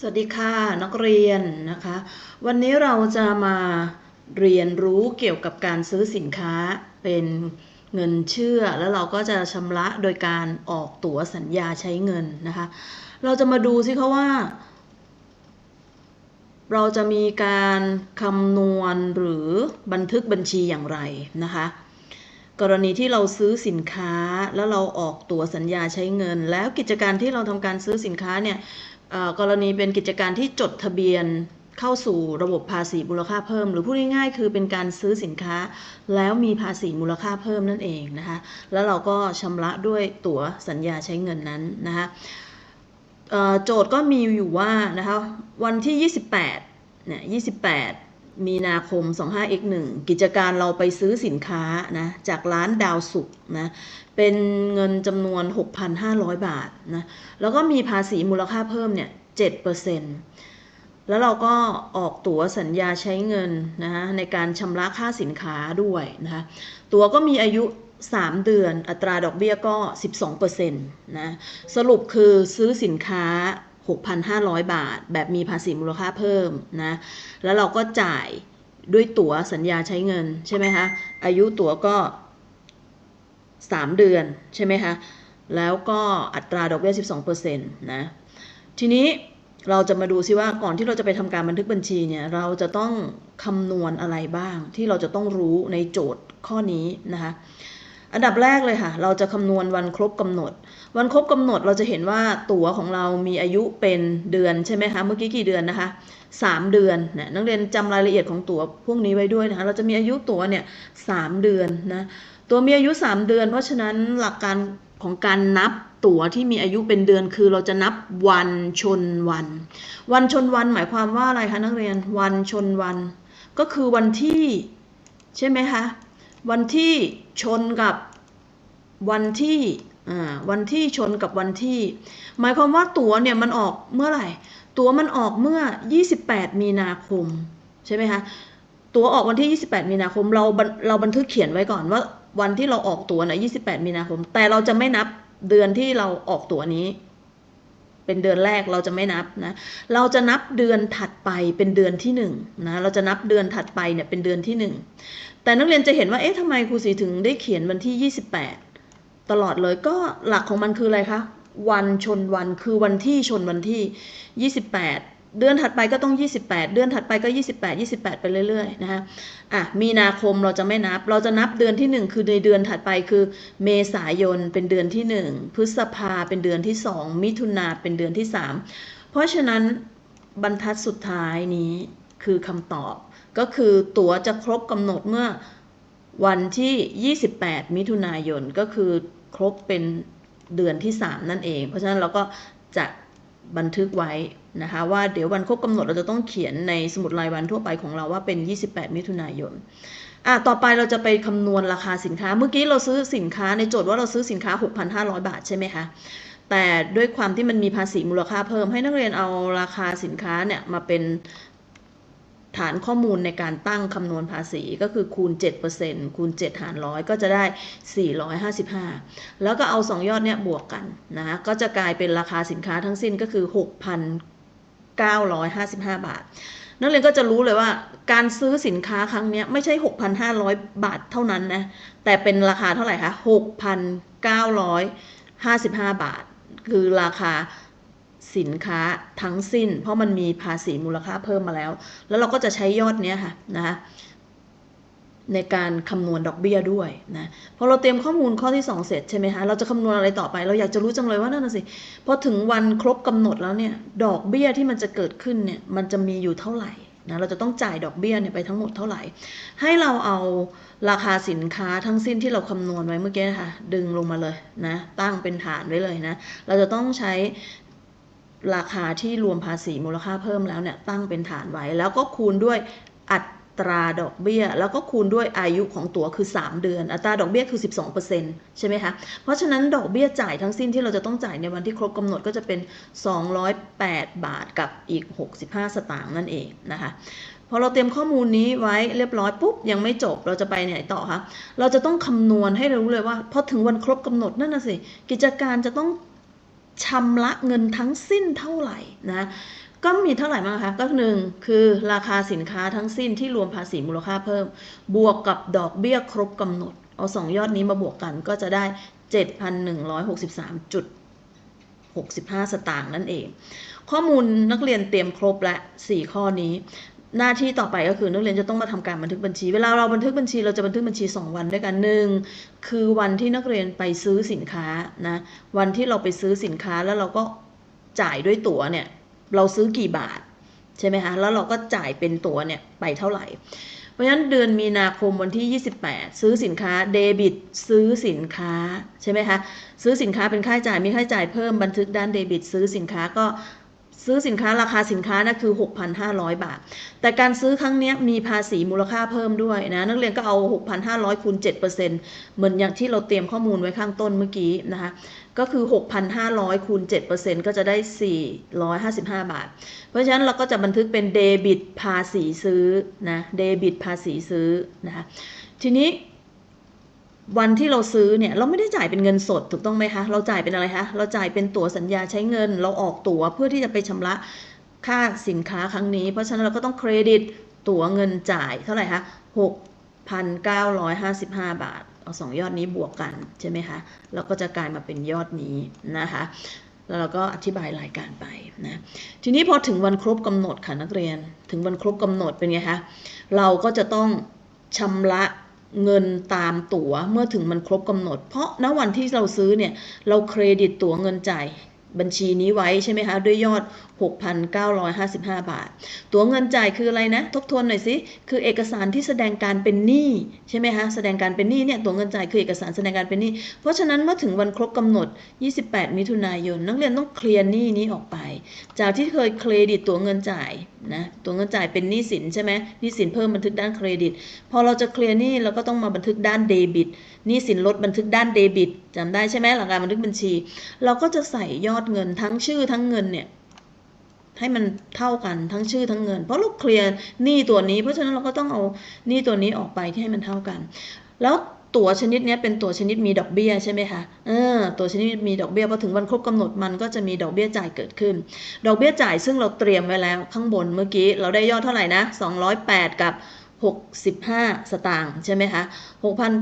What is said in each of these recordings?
สวัสดีค่ะนักเรียนนะคะ วันนี้เราจะมาเรียนรู้เกี่ยวกับการซื้อสินค้าเป็นเงินเชื่อ แล้วเราก็จะชำระโดยการออกตั๋วสัญญาใช้เงินนะคะ เราจะมาดูสิคะว่า เราจะมีการคำนวณหรือบันทึกบัญชีอย่างไรนะคะ กรณีที่เราซื้อสินค้าแล้วเราออกตั๋วสัญญาใช้เงิน แล้วกิจการที่เราทำการซื้อสินค้าเนี่ย กรณีเป็นกิจการที่จดทะเบียนเข้าสู่ระบบภาษีมูลค่าเพิ่ม หรือพูดง่ายๆ คือเป็นการซื้อสินค้า แล้วมีภาษีมูลค่าเพิ่มนั่นเองนะคะแล้วเราก็ชำระด้วยตั๋วสัญญาใช้เงินนั้นนะคะโจทย์ก็มีอยู่ว่านะคะวันที่ 28เนี่ย28 มีนาคม 25x1 กิจการเราไปซื้อสินค้านะจากร้านดาวสุกนะเป็นเงินจำนวน 6,500 บาทนะแล้วก็มีภาษีมูลค่าเพิ่มเนี่ย7%แล้วเราก็ออกตั๋วสัญญาใช้เงินนะคะในการชำระค่าสินค้าด้วยนะคะตั๋วก็มีอายุ 3 เดือนอัตราดอกเบี้ยก็ 12%นะสรุปคือซื้อสินค้า 6,500 บาท แบบมีภาษีมูลค่าเพิ่มนะ แล้วเราก็จ่ายด้วยตั๋วสัญญาใช้เงินใช่ไหมคะ อายุตั๋วก็ 3 เดือนใช่ไหมคะ แล้วก็อัตราดอกเบี้ย 12%นะ ทีนี้เราจะมาดูซิว่าก่อนที่เราจะไปทำการบันทึกบัญชีเนี่ยเราจะต้องคำนวณอะไรบ้างที่เราจะต้องรู้ในโจทย์ข้อนี้นะคะ อันดับแรกเลยค่ะ เราจะคำนวณวันครบกำหนด วันครบกำหนดเราจะเห็นว่าตั๋วของเรามีอายุเป็นเดือนใช่ไหมคะ เมื่อกี้กี่เดือนนะคะ 3 เดือนนะนักเรียนจำรายละเอียดของตั๋วพวกนี้ไว้ด้วยนะคะ เราจะมีอายุตั๋วเนี่ยสเดือนนะ ตัวมีอายุ 3 เดือน เพราะฉะนั้นหลักการของการนับตั๋วที่มีอายุเป็นเดือนคือเราจะนับวันชนวัน วันชนวันหมายความว่าอะไรคะนักเรียนวันชนวัน ก็คือวันที่ใช่ไหมคะวันที่ ชนกับวันที่อ่าวันที่ชนกับวันที่ หมายความว่าตั๋วเนี่ยมันออกเมื่อไหร่ ตั๋วมันออกเมื่อ 28 มีนาคม ใช่ไหมคะตั๋วออกวันที่ 28 มีนาคม เราบันเราบันทึกเขียนไว้ก่อนว่า วันที่เราออกตั๋วนะ28 มีนาคม แต่เราจะไม่นับเดือนที่เราออกตั๋วนี้ เป็นเดือนแรกเราจะไม่นับนะ เราจะนับเดือนถัดไปเป็นเดือนที่หนึ่งนะ เราจะนับเดือนถัดไปเนี่ยเป็นเดือนที่หนึ่งแต่นักเรียนจะเห็นว่า เอ๊ะทำไมครูสีถึงได้เขียนวันที่ 28 ตลอดเลย ก็หลักของมันคืออะไรคะ วันชนวัน คือวันที่ชนวันที่ 28 เดือนถัดไปก็ต้อง 28 เดือนถัดไปก็ 28 28 ไปเรื่อยๆนะคะอะมีนาคมเราจะไม่นับ เราจะนับเดือนที่ 1 คือในเดือนถัดไปคือ เมษายนเป็นเดือนที่ 1 พฤษภาเป็นเดือนที่ 2 มิถุนาเป็นเดือนที่ 3 เพราะฉะนั้นบรรทัดสุดท้ายนี้คือคำตอบ ก็คือตั๋วจะครบกำหนดเมื่อวันที่ 28 มิถุนายนก็คือครบเป็นเดือนที่ 3 นั่นเอง เพราะฉะนั้นเราก็จะ บันทึกไว้นะคะว่าเดี๋ยววันครบกำหนดเราจะต้องเขียนในสมุดรายวันทั่วไปของเราว่าเป็น 28 มิถุนายนอะต่อไปเราจะไปคำนวณราคาสินค้า เมื่อกี้เราซื้อสินค้าในโจทย์ว่าเราซื้อสินค้า 6,500 บาทใช่ไหมคะ แต่ด้วยความที่มันมีภาษีมูลค่าเพิ่มให้นักเรียนเอาราคาสินค้าเนี่ยมาเป็น ฐานข้อมูลในการตั้งคำนวณภาษีก็คือคูณ 7%คูณ 7 หารร้อยก็จะได้ 455 แล้วก็เอา 2 ยอดเนี่ยบวกกันนะก็จะกลายเป็นราคาสินค้าทั้งสิ้นก็คือ 6,955 บาท นักเรียนก็จะรู้เลยว่าการซื้อสินค้าครั้งนี้ไม่ใช่ 6,500 บาทเท่านั้นนะ แต่เป็นราคาเท่าไหร่คะ 6,955 บาท คือราคา สินค้าทั้งสิ้น เพราะมันมีภาษีมูลค่าเพิ่มมาแล้ว แล้วเราก็จะใช้ยอดนี้ค่ะนะคะในการคำนวณดอกเบี้ยด้วยนะพอเราเตรียมข้อมูลข้อที่ 2 เสร็จใช่ไหมคะเราจะคำนวณอะไรต่อไป เราอยากจะรู้จังเลยว่านั่นน่ะสิพอถึงวันครบกำหนดแล้วเนี่ยดอกเบี้ยที่มันจะเกิดขึ้นเนี่ยมันจะมีอยู่เท่าไหร่นะเราจะต้องจ่ายดอกเบี้ยเนี่ยไปทั้งหมดเท่าไหร่ ให้เราเอาราคาสินค้าทั้งสิ้นที่เราคำนวณไว้เมื่อกี้นะคะดึงลงมาเลยนะตั้งเป็นฐานไว้เลยนะเราจะต้องใช้ ราคาที่รวมภาษีมูลค่าเพิ่มแล้วเนี่ยตั้งเป็นฐานไว้ แล้วก็คูณด้วยอัตราดอกเบี้ย แล้วก็คูณด้วยอายุของตั๋วคือ 3 เดือน อัตราดอกเบี้ยคือ 12%ใช่ไหมคะ เพราะฉะนั้นดอกเบี้ยจ่ายทั้งสิ้นที่เราจะต้องจ่ายในวันที่ครบกำหนดก็จะเป็น 208 บาทกับอีก 65 สตางค์นั่นเองนะคะพอเราเตรียมข้อมูลนี้ไว้เรียบร้อยปุ๊บยังไม่จบเราจะไปไหนต่อคะเราจะต้องคำนวณให้รู้เลยว่าพอถึงวันครบกำหนดนั่นน่ะสิกิจการจะต้อง ชำระเงินทั้งสิ้นเท่าไหร่นะก็มีเท่าไหร่บ้างคะก็หนึ่งคือราคาสินค้าทั้งสิ้นที่รวมภาษีมูลค่าเพิ่ม บวกกับดอกเบี้ยครบกำหนด เอาสองยอดนี้มาบวกกันก็จะได้ 7,163.65 สตางค์นั่นเอง ข้อมูลนักเรียนเตรียมครบและ 4 ข้อนี้ หน้าที่ต่อไปก็คือนักเรียนจะต้องมาทำการบันทึกบัญชี เวลาเราบันทึกบัญชีเราจะบันทึกบัญชี 2 วันด้วยกันหนึ่งคือวันที่นักเรียนไปซื้อสินค้านะวันที่เราไปซื้อสินค้าแล้วเราก็จ่ายด้วยตั๋วเนี่ยเราซื้อกี่บาทใช่ไหมคะแล้วเราก็จ่ายเป็นตั๋วเนี่ยไปเท่าไหร่ เพราะฉะนั้นเดือนมีนาคมวันที่ 28 ซื้อสินค้าเดบิตซื้อสินค้าใช่ไหมคะซื้อสินค้าเป็นค่าจ่ายมีค่าจ่ายเพิ่มบันทึกด้านเดบิต ซื้อสินค้าก็ ซื้อสินค้าราคาสินค้านะคือ 6,500 บาท แต่การซื้อครั้งนี้มีภาษีมูลค่าเพิ่มด้วยนะ นักเรียนก็เอา 6,500คูณ7%เหมือนอย่างที่เราเตรียมข้อมูลไว้ข้างต้นเมื่อกี้นะคะ ก็คือ 6,500คูณ7%ก็จะได้ 455 บาท เพราะฉะนั้นเราก็จะบันทึกเป็นเดบิตภาษีซื้อนะ เดบิตภาษีซื้อนะคะ ทีนี้ วันที่เราซื้อเนี่ยเราไม่ได้จ่ายเป็นเงินสดถูกต้องไหมคะ เราจ่ายเป็นอะไรคะ เราจ่ายเป็นตั๋วสัญญาใช้เงิน เราออกตั๋วเพื่อที่จะไปชำระค่าสินค้าครั้งนี้ เพราะฉะนั้นเราก็ต้องเครดิตตั๋วเงินจ่ายเท่าไหร่คะ6,955 บาท เอาสองยอดนี้บวกกันใช่ไหมคะแล้วก็จะกลายมาเป็นยอดนี้นะคะ แล้วเราก็อธิบายรายการไปนะ ทีนี้พอถึงวันครบกำหนดค่ะนักเรียน ถึงวันครบกำหนดเป็นไงคะ เราก็จะต้องชำระ เงินตามตั๋วเมื่อถึงมันครบกำหนด เพราะณวันที่เราซื้อเนี่ยเราเครดิตตั๋วเงินจ่าย บัญชีนี้ไว้ใช่ไหมคะ ด้วยยอด 6,955 บาท ตัวเงินจ่ายคืออะไรนะ ทบทวนหน่อยสิ คือเอกสารที่แสดงการเป็นหนี้ใช่ไหมคะ แสดงการเป็นหนี้เนี่ย ตัวเงินจ่ายคือเอกสารแสดงการเป็นหนี้ เพราะฉะนั้นเมื่อถึงวันครบกำหนด 28 มิถุนายน นักเรียนต้องเคลียร์หนี้นี้ออกไป จากที่เคยเครดิตตัวเงินจ่ายนะ ตัวเงินจ่ายเป็นหนี้สินใช่ไหมหนี้สินเพิ่มบันทึกด้านเครดิต พอเราจะเคลียร์หนี้เราก็ต้องมาบันทึกด้านเดบิต หนี้สินลดบันทึกด้านเดบิตจำได้ใช่ไหมหลักการบันทึกบัญชี เราก็จะใส่ยอดเงินทั้งชื่อทั้งเงินเนี่ยให้มันเท่ากันทั้งชื่อทั้งเงิน เพราะเราเคลียร์หนี้ตัวนี้ เพราะฉะนั้นเราก็ต้องเอาหนี้ตัวนี้ออกไปที่ให้มันเท่ากัน แล้วตั๋วชนิดนี้เป็นตั๋วชนิดมีดอกเบี้ยใช่ไหมคะเออตั๋วชนิดมีดอกเบี้ยพอถึงวันครบกำหนดมันก็จะมีดอกเบี้ยจ่ายเกิดขึ้น ดอกเบี้ยจ่ายซึ่งเราเตรียมไว้แล้วข้างบนเมื่อกี้เราได้ยอดเท่าไหร่นะ208 กับ 65 สตางค์ใช่ไหมคะ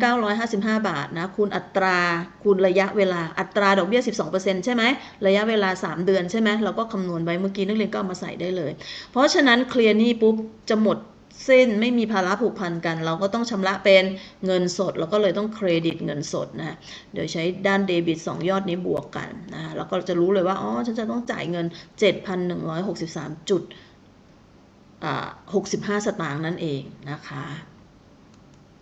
6,955 บาทนะ คูณอัตรา คูณระยะเวลา อัตราดอกเบี้ย 12%ใช่ไหม ระยะเวลา 3 เดือนใช่ไหม เราก็คำนวณไว้เมื่อกี้นักเรียนก็เอามาใส่ได้เลย เพราะฉะนั้นเคลียร์นี้ปุ๊บจะหมดสิ้นไม่มีภาระผูกพันกัน เราก็ต้องชำระเป็นเงินสดเราก็เลยต้องเครดิตเงินสดนะโดยใช้ด้านเดบิต 2 ยอดนี้บวกกันนะแล้วก็จะรู้เลยว่า อ๋อ ฉันจะต้องจ่ายเงิน 7,163จุด 65 สตางค์นั่นเองนะคะ